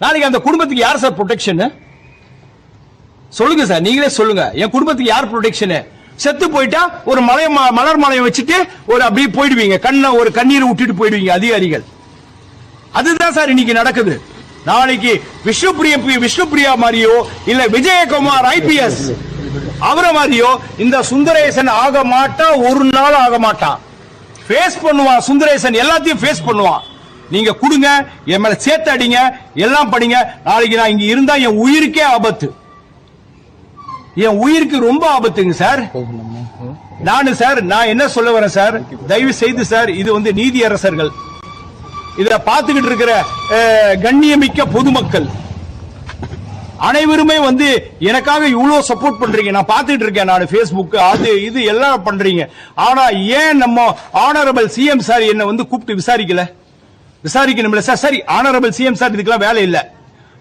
நாளைக்கு அந்த குடும்பத்துக்கு யார் சார் ப்ரொடெக்ஷன் சொல்லுங்க சார் நீங்களே சொல்லுங்க. என் குடும்பத்துக்கு யார் ப்ரொடெக்ஷன் செத்து போயிட்டா ஒரு மலை ம- மலர் மலையை வச்சுட்டு ஒரு அப்படியே போயிடுவீங்க. கண்ணை ஒரு கண்ணீரை விட்டுட்டு போயிடுவீங்க அதிகாரிகள். அதுதான் சார் இன்னைக்கு நடக்குது. நாளைக்கு விஷ்ணுபிரிய விஷ்ணுபிரியா மாதிரியோ இல்ல விஜயகுமார் ஐபிஎஸ் அவரை மாதிரியோ இந்த சுந்தரேசன் ஆக மாட்டா ஒரு நாள் ஆக மாட்டான் ஃபேஸ் பண்ணுவான் சுந்தரேசன் எல்லாத்தையும் ஃபேஸ் பண்ணுவான். நீங்க கொடுங்க என் மேல சேர்த்து அடிங்க எல்லாம் படிங்க. நாளைக்கு நான் இங்க இருந்தா என் உயிருக்கே ஆபத்து. என் உயிருக்கு ரொம்ப ஆபத்துங்க சார். நானு சார் நான் என்ன சொல்ல வரேன் சார்? தயவு செய்து சார் இது வந்து நீதி அரசர்கள் இத பாத்துக்கிட்டு இருக்கிற கண்ணியமிக்க பொதுமக்கள். அனைவருமே வந்து எனக்காக இவ்வளவு சப்போர்ட் பண்றீங்க. நான் பார்த்துட்டு இருக்கேன் நான் Facebook அது இது எல்லாம் பண்றீங்க. ஆனா ஏன் நம்ம ஆனரபிள் சிஎம் சார் என்ன வந்து கூப்பிட்டு விசாரிக்கல? விசாரிக்கணும்ல சார். சரி ஆனரபிள் சிஎம் சார் இதுக்கெல்லாம் வேலை இல்ல.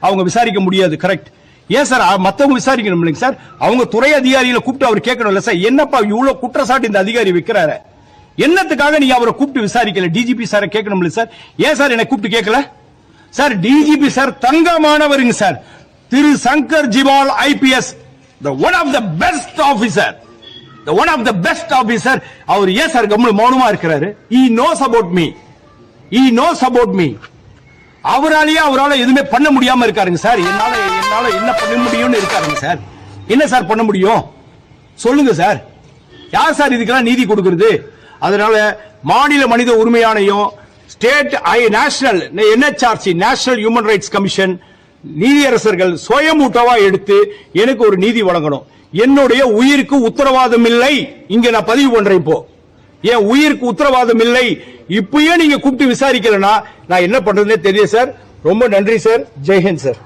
அவங்க விசாரிக்க முடியாது கரெக்ட் ஏன் சார் மத்தவங்க விசாரிக்கணும் இல்லைங்க சார்? அவங்க துறை அதிகாரிகளை கூப்பிட்டு அவர் கேட்கணும்ல சார். என்னப்பா இவ்வளவு குற்றச்சாட்டு இந்த அதிகாரி வைக்கிறாரு? என்னத்துக்காக நீங்க அவரை கூப்பிட்டு விசாரிக்கல? டிஜிபி சாரை கேட்கணும்ல சார். ஏன் சார் என்னை கூப்பிட்டு கேட்கல? சார் டிஜிபி சார் தங்கமானவருங்க sir. Thiru Shankar Jiwal IPS the one of the best officer the one of the best officer அவர் ஏன் சார் கம்முனு மௌனமா இருக்கிறாரு? He knows about me he knows about me அவராலேயே அவரால் எதுவுமே பண்ண முடியாம இருக்காருங்க சார். என்னால என்னால என்ன பண்ண முடியும்னு இருக்காருங்க சார். என்ன சார் பண்ண முடியும்? சொல்லுங்க சார். யார் சார் இதுக்கெல்லாம் நீதி கொடுக்கறது? அதனால மாநில மனித உரிமை ஆணையம் ஸ்டேட் ஐ national NHRC national human rights commission நீதியரசர்கள் சுயமூட்டவா எடுத்து எனக்கு ஒரு நீதி வழங்கணும். என்னுடைய உயிருக்கு உத்தரவாதம் இல்லை. இங்க நான் பதிவு பண்றேன் இப்போ. என் உயிருக்கு உத்தரவாதம் இல்லை. இப்பயே நீங்க கூப்பிட்டு விசாரிக்கலன்னா நான் என்ன பண்றதுன்னே தெரியும் சார். ரொம்ப நன்றி சார். ஜெய்ஹிந்த் சார்.